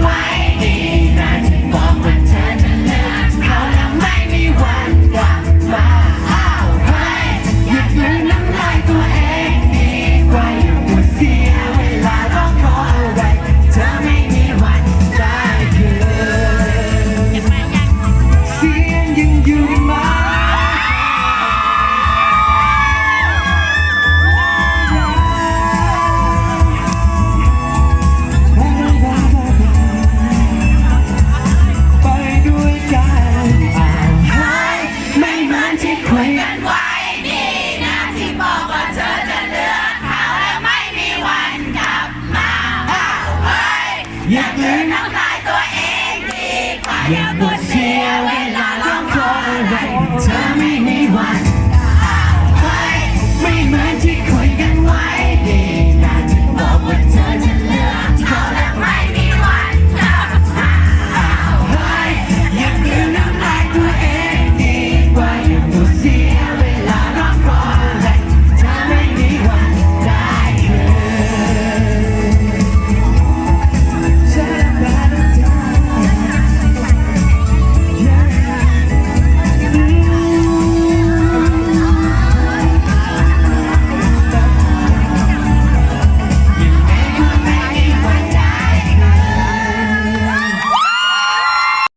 winding. บอกว่าเธอจะเลือกขาและไม่มีวันกลับมาอ้าเฮ้ยยากลืนน้ำลายตัวเองดีกว่าอย่าปวดเสีย